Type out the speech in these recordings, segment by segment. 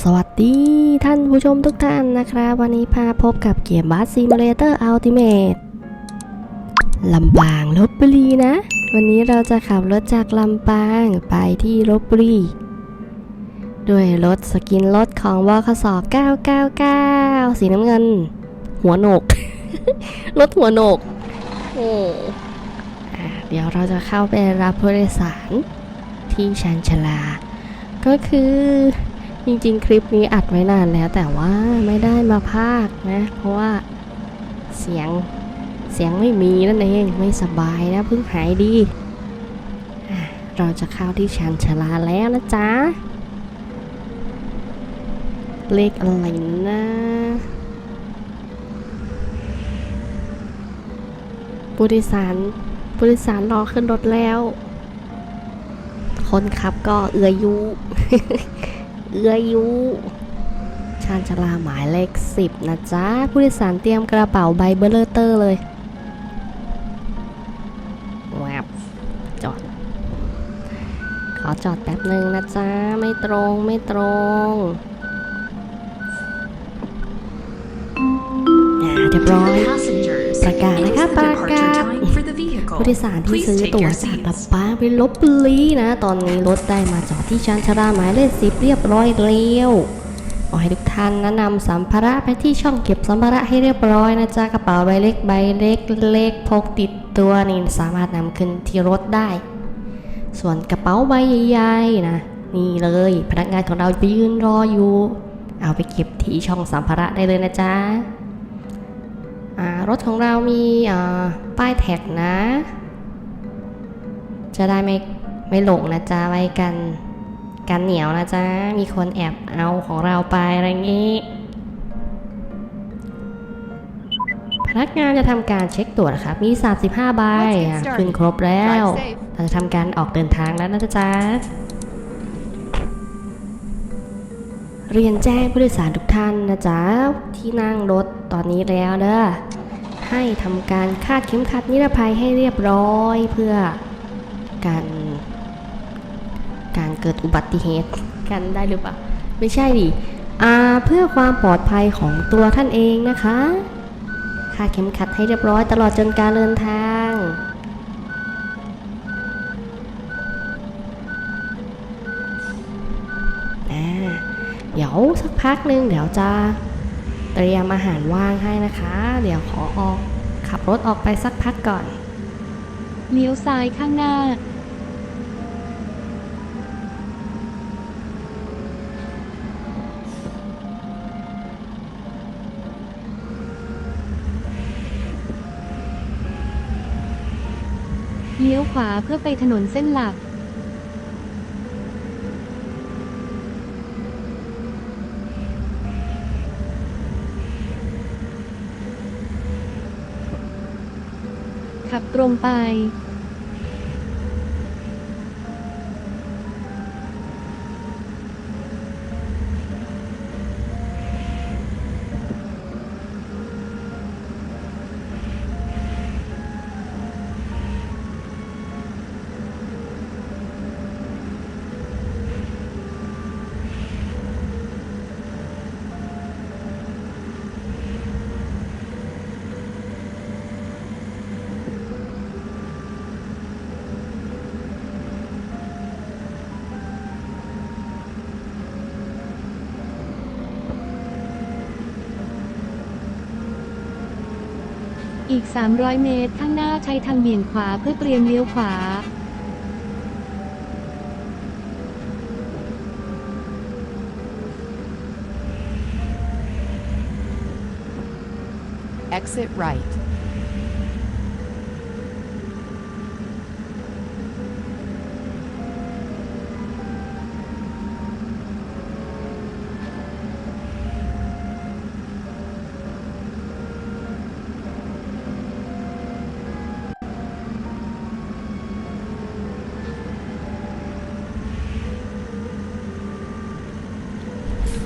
สวัสดีท่านผู้ชมทุกท่านนะครับ วันนี้พาพบกับเกมบัสซิมูเลเตอร์อัลติเมทลำปางลบบุรีนะ วันนี้เราจะขับรถจากลำปางไปที่ลบบุรีด้วยรถสกินรถของวคส999 สีน้ำเงิน หัวโหนก รถหัวโหนกโอ้เดี๋ยวเราจะเข้าไปรับผู้โดยสารที่ชานชาลา ก็คือ จริงๆ คลิปนี้อัดไว้นานแล้วแต่ว่าไม่ได้มาพากนะ เพราะว่าเสียงเสียงไม่มีนั่นเองไม่สบายนะเพิ่งหายดี เราจะเข้าที่ชานชลาแล้วนะจ๊ะ เลขอะไรนะผู้โดยสารผู้โดยสารรอขึ้นรถแล้ว คนขับก็เอือยุ เอื้อยุชานชาลาหมายเลขสิบนะจ๊ะ ผู้โดยสารเตรียมกระเป๋าใบเบลเลอร์เตอร์เลยแวบจอด ขอจอดแป๊บหนึ่งนะจ๊ะ ไม่ตรงไม่ตรงอ่าเรียบร้อยประกาศนะคะประกาศ ผู้โดยสารที่ซื้อตั๋วจากลำปางไปลบบุรีนะ ตอนนี้รถได้มาจอดที่ชานชาลาหมายเลขสิบเรียบร้อยแล้วขอให้ทุกท่านนะนำสัมภาระไปที่ช่องเก็บสัมภาระให้เรียบร้อยนะจ๊ะกระเป๋าใบเล็กใบเล็กเล็กพกติดตัวนี่สามารถนำขึ้นที่รถได้ ส่วนกระเป๋าใบใหญ่ๆนะนี่เลย พนักงานของเราไปยืนรออยู่ เอาไปเก็บที่ช่องสัมภาระได้เลยนะจ๊ะอ่า รถของเรามีอ่าป้ายแท็กนะ จะได้ไม่ไม่หลงนะจ๊ะไว้กันกันเหนียวนะจ๊ะ มีคนแอบเอาของเราไปอะไรงี้ พนักงานจะทำการเช็คตรวจนะครับ มี 35ใบ Let's get อะ started. ขึ้นครบแล้ว Drive safe. เราจะทำการออกเดินทางแล้วนะจ๊ะ เรียนแจ้งผู้โดยสารทุกท่านนะจ๊ะที่นั่งรถตอนนี้แล้วเด้อให้ทำการคาดเข็มขัดนิรภัยให้เรียบร้อยเพื่อการการเกิดอุบัติเหตุกันได้หรือเปล่า ไม่ใช่ดิอ่าเพื่อความปลอดภัยของตัวท่านเองนะคะคาดเข็มขัดให้เรียบร้อยตลอดจนการเดินทาง อ่าเดี๋ยวสักพักหนึ่งเดี๋ยวจะเตรียมอาหารว่างให้นะคะ เดี๋ยวขอออกขับรถออกไปสักพักก่อนเลี้ยวซ้ายข้างหน้า เลี้ยวขวาเพื่อไปถนนเส้นหลัก ขับตรงไป อีก 300 เมตร ข้างหน้าใช้ทางเบี่ยงขวาเพื่อเตรียมเลี้ยวขวา Exit right.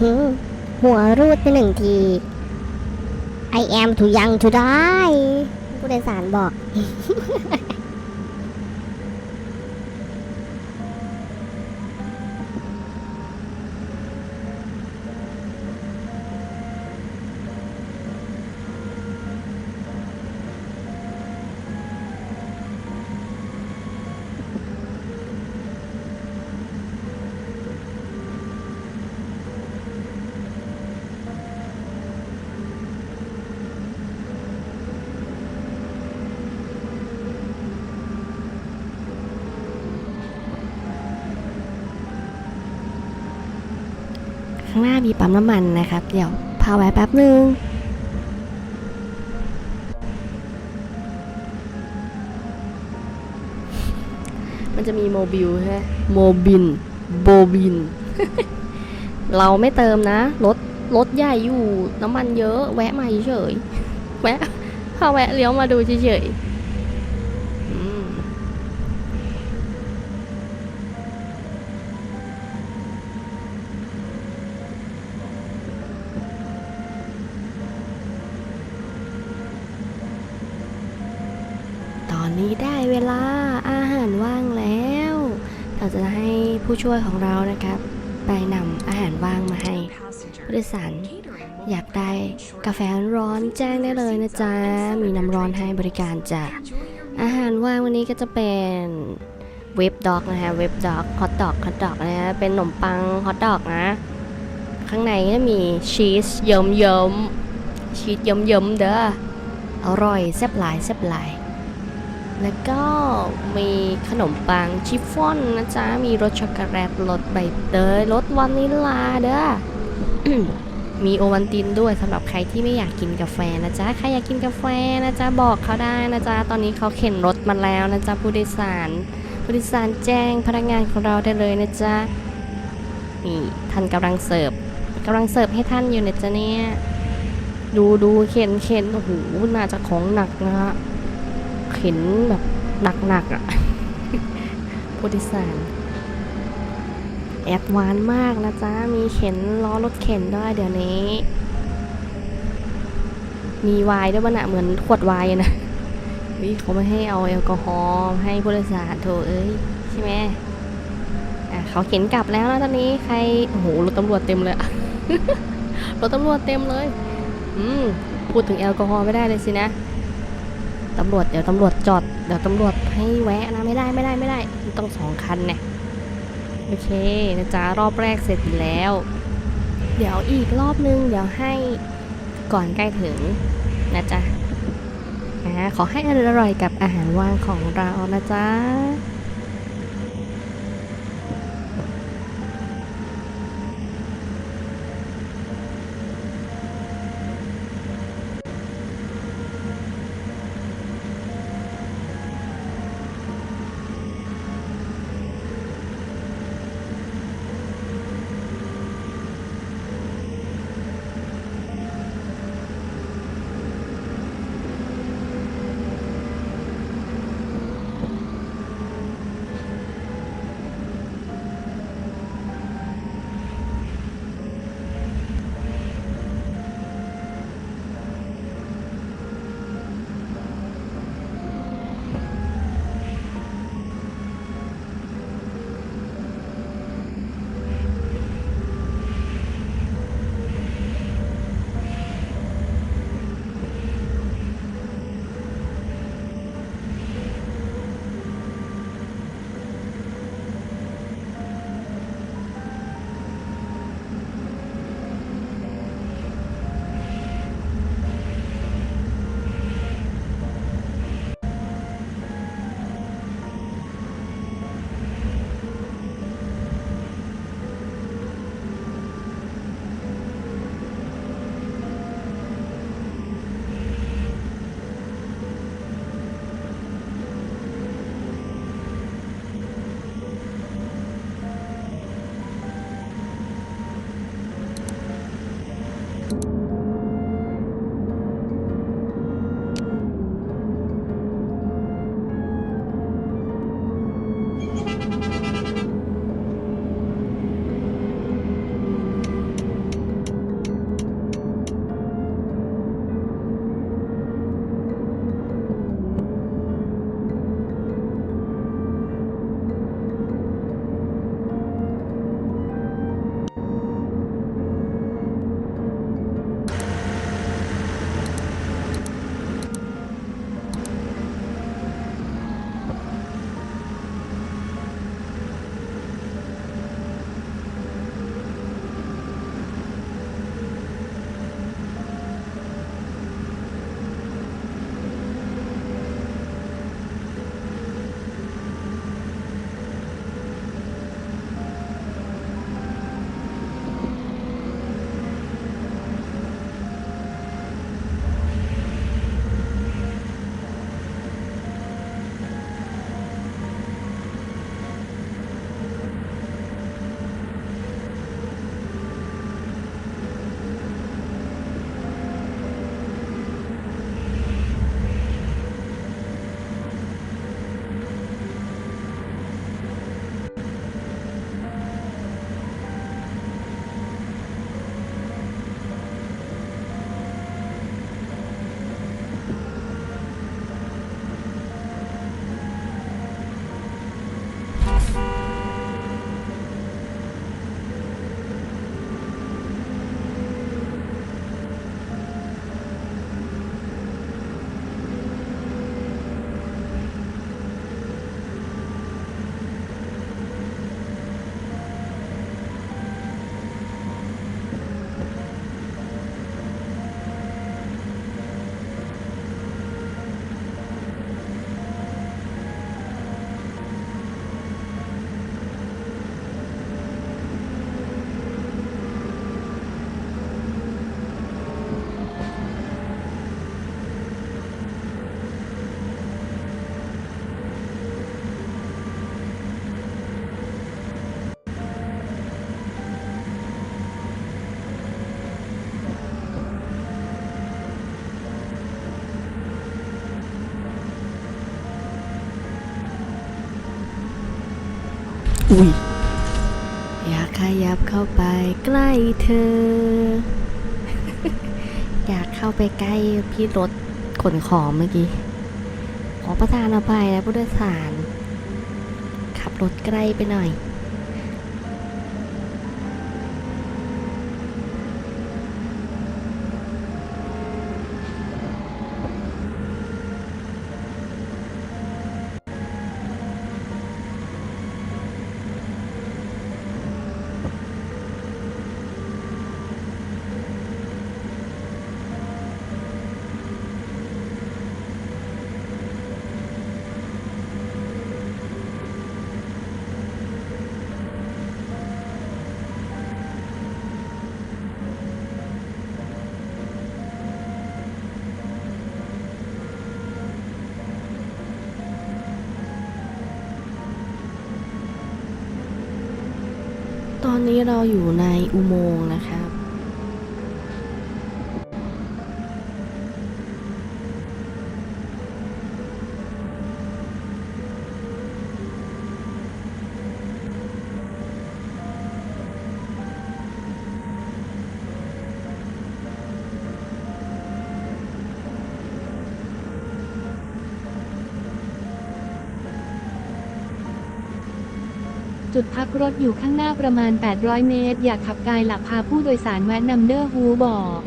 หืมหัวรูดไปหนึ่งที I am too young to die ผู้โดยสารบอก ข้างหน้ามีปั๊มน้ำมันนะครับ เดี๋ยวพาแวะแป๊บนึงมันจะมีโมบิลใช่ไหมโมบินโบบิน เราไม่เติมนะ รถ รถใหญ่อยู่ น้ำมันเยอะ แวะมาเฉยๆแวะพาแวะเลี้ยวมาดูเฉยๆอืม ตอ นนี้ได้เวลาอาหารว่างแล้ว เราจะให้ผู้ช่วยของเรานะครับ ไปนำอาหารว่างมาให้ผู้โดยสารอยากได้กาแฟร้อนแจ้งได้เลยนะจ๊ะ มีน้ำร้อนให้บริการจ้ะ อาหารว่างวันนี้ก็จะเป็นเวฟด็อกนะฮะ เวฟด็อกฮอทดอกฮอทดอกนะฮะ เป็นขนมปังฮอทดอกนะ ข้างในก็มีชีสเยิ้มเยิ้มชีสเยิ้มเยิ้มเด้อ อร่อยแซ่บหลายแซ่บหลาย แล้วก็มีขนมปังชิฟฟ่อนนะจ๊ะ มีรสช็อกโกแลตรสใบเตยรสวานิลลาเด้อ มีโอวัลตินด้วยสำหรับใครที่ไม่อยากกินกาแฟนะจ๊ะ ใครอยากกินกาแฟนะจ๊ะ บอกเขาได้นะจ๊ะ ตอนนี้เขาเข็นรถมาแล้วนะจ๊ะ ผู้โดยสาร ผู้โดยสารแจ้งพนักงานของเราได้เลยนะจ๊ะ นี่ท่านกำลังเสิร์ฟกำลังเสิร์ฟให้ท่านอยู่นะจ๊ะเนี่ย ดูดูเข็นเข็นโอ้โหน่าจะของหนักนะฮะ เข็นแบบหนักๆอะ่ะผู้โดยสารแอดวานมากนะจ๊ะ มีเข็นล้อรถเข็นด้วยเดี๋ยวนี้ มีไวน์ด้วยมันะเหมือนขวดไวน์อะนะวิเขาไม่ให้เอาแอลกอฮอล์ให้ผู้โดยสารโถเอ้ยใช่ไหมอะเขาเข็นกลับแล้วนะตอนนี้ใครโอ้โหรถตำรวจเต็มเลยรถตำรวจเต็มเลย อืมพูดถึงแอลกอฮอล์ไม่ได้เลยสินะ ตำรวจเดี๋ยวตำรวจจอดเดี๋ยวตำรวจให้แวะนะไม่ได้ไม่ได้ไม่ได้ต้องสองคันเนี่ยโอเคนะจ๊ะรอบแรกเสร็จแล้ว เดี๋ยวอีกรอบนึงเดี๋ยวให้ก่อนใกล้ถึงนะจ๊ะอ่าขอให้อร่อยกับอาหารว่างของเรานะจ๊ะ อุ้ยอยากขยับเข้าไปใกล้เธอ อยากเข้าไปใกล้พี่รถขนของเมื่อกี้ ขอประทานอภัยนะผู้โดยสาร ขับรถใกล้ไปหน่อย ต อนนี้เราอยู่ในอุโมงค์นะคะ พักรถอยู่ข้างหน้าประมาณ 800 เมตร อยากขับกายหลักพาผู้โดยสารแวะนำเดอร์ฮูบอก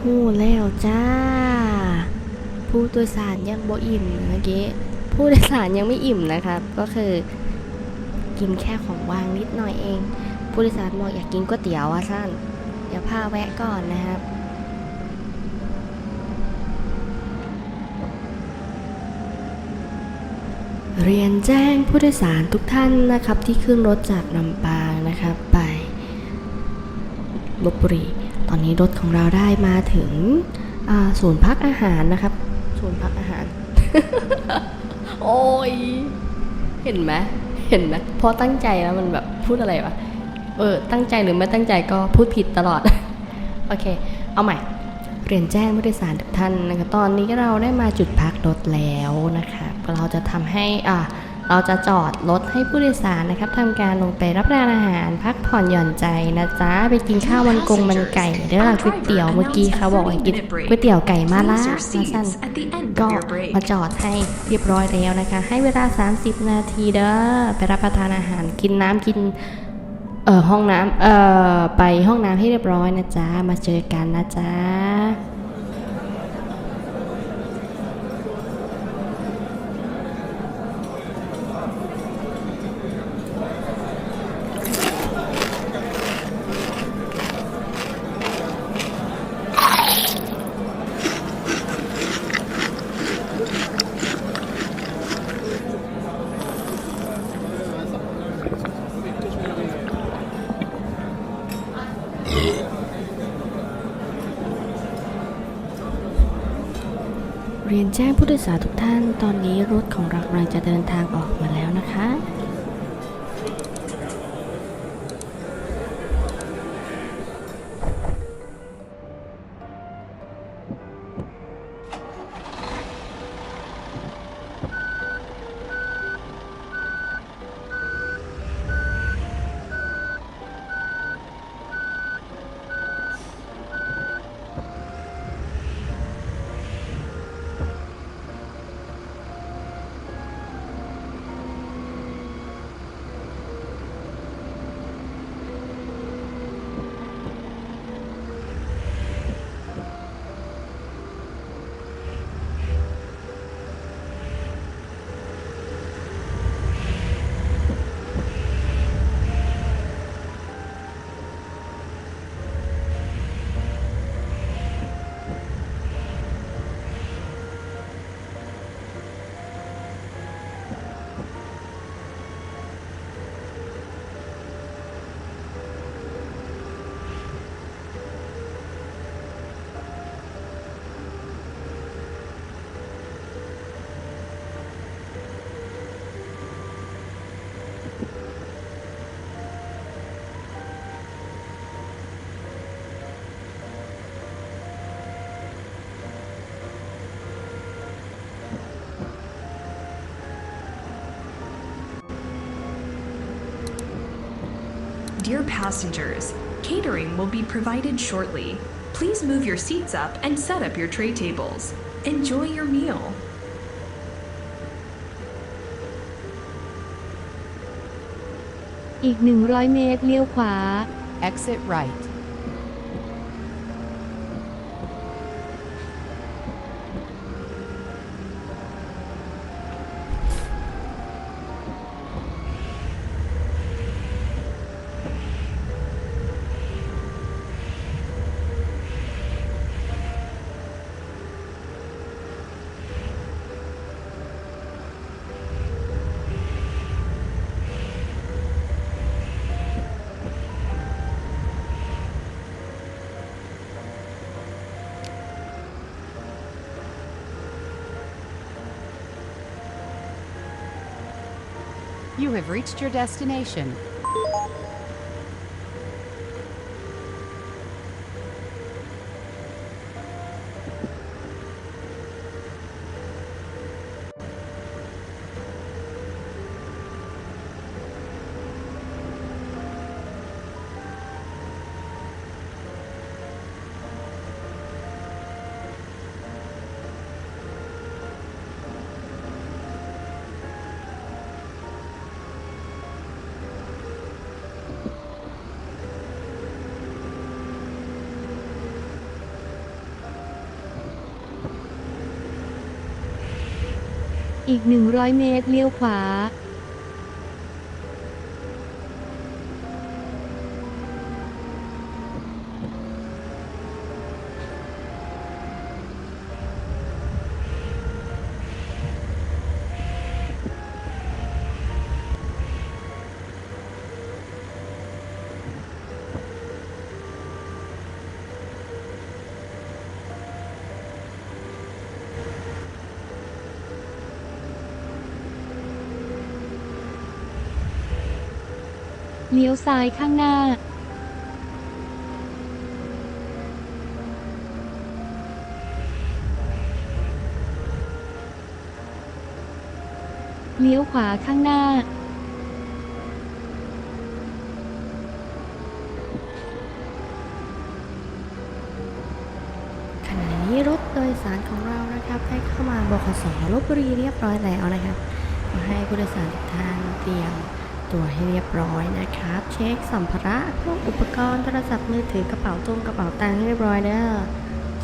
หูแล้วจ้า ผู้โดยสารยังบ่อิ่มเมื่อกี้ผู้โดยสารยังไม่อิ่มนะครับ ก็คือ กินแค่ของว่างนิดหน่อยเอง ผู้โดยสารบอกอยากกินก๋วยเตี๋ยวอะท่านเดี๋ยวพาแวะก่อนนะครับ เรียนแจ้งผู้โดยสารทุกท่านนะครับ ที่ขึ้นรถจากลำปางนะครับไปลบบุรี ตอนนี้รถของเราได้มาถึงศูนย์พักอาหารนะครับศูนย์พักอาหาร โอ้ย เห็นไหมเห็นไหมพอตั้งใจแล้วมันแบบพูดอะไรวะ เออ ตั้งใจหรือไม่ตั้งใจก็พูดผิดตลอด โอเค เอาใหม่ เรียนแจ้งผู้โดยสารทุกท่านนะคะตอนนี้เราได้มาจุดพักรถแล้วนะคะเราจะทำให้อ่าเราจะจอดรถให้ผู้โดยสารนะครับทำการลงไปรับประทานอาหาร พักผ่อนหย่อนใจนะจ๊ะไปกินข้าวมันกงมันไก่เดี๋ยวเราก๋วยเตี๋ยวเมื่อกี้เขาบอกให้กินก๋วยเตี๋ยวไก่มาล่านะสั้นก็มาจอดให้เรียบร้อยแล้วนะคะ ให้เวลา 30 นาทีเด้อไปรับประทานอาหารกินน้ำกิน เออห้องน้ำเออไปห้องน้ำให้เรียบร้อยนะจ๊ะ มาเจอกันนะจ๊ะ เดินทางออก Dear passengers, catering will be provided shortly. Please move your seats up and set up your tray tables. Enjoy your meal. Exit right. 'You have reached your destination. อีก 100 เมตร เลี้ยวขวา เลี้ยวซ้ายข้างหน้าเลี้ยวขวาข้างหน้า ขณะนี้รถโดยสารของเรานะครับได้เข้ามาบขสลบบุรีเรียบร้อยแล้วนะครับ ให้ผู้โดยสารทุกท่านเตรียม ตัวให้เรียบร้อยนะครับ เช็คสัมภาระพวกอุปกรณ์โทรศัพท์มือถือกระเป๋าตุ้งกระเป๋าตังค์ให้เรียบร้อยเด้อ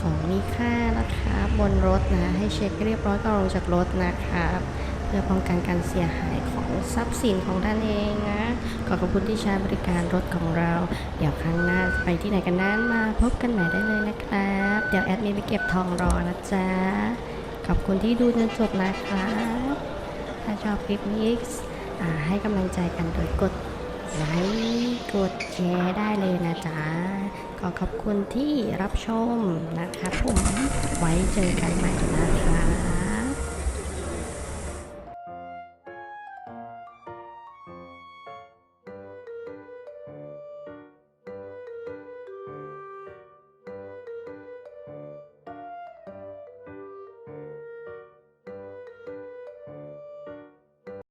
ของมีค่านะครับบนรถนะ ให้เช็คให้เรียบร้อยก่อนลงจากรถนะครับ เพื่อป้องกันการเสียหายของทรัพย์สินของท่านเองนะขอขอบคุณที่ใช้บริการรถของเรา เดี๋ยวครั้งหน้าไปที่ไหนกันนั้นมาพบกันใหม่ได้เลยนะครับ เดี๋ยวแอดมินไปเก็บทองรอนะจ๊ะขอบคุณที่ดูจนจบนะครับถ้าชอบคลิปนี้ ให้กำลังใจกันโดยกดไลค์กดแชร์ได้เลยนะจ๊ะขอขอบคุณที่รับชมนะคะผมไว้เจอกันใหม่นะคะ